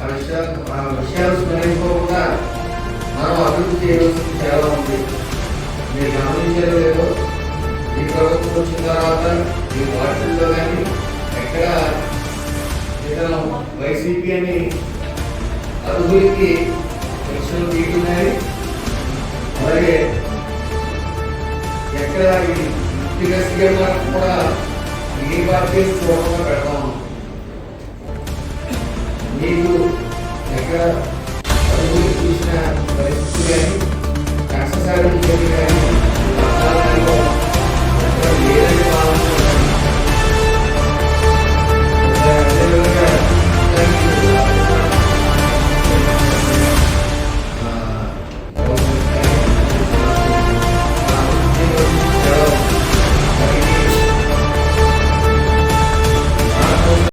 ఆ విషయాలు ఆ విషయాలు స్మరించుకోకుండా మనం అభివృద్ధి చేయవలసింది చాలా ఉంది మీరు గమనించారో లేదో ఈ ప్రభుత్వం వచ్చిన తర్వాత ఈ వార్డుల్లో కానీ ఎక్కడ ఏదైనా వైసీపీ అని అభివృద్ధికి ఎలక్షన్లు తీరున్నాయి అలాగే ఎక్కడ ఈ ముఖ్యంగా సీఎం కూడా ఏ పార్టీ చూడకుండా నీరు ఎక్కడ చూసిన పరిస్థితి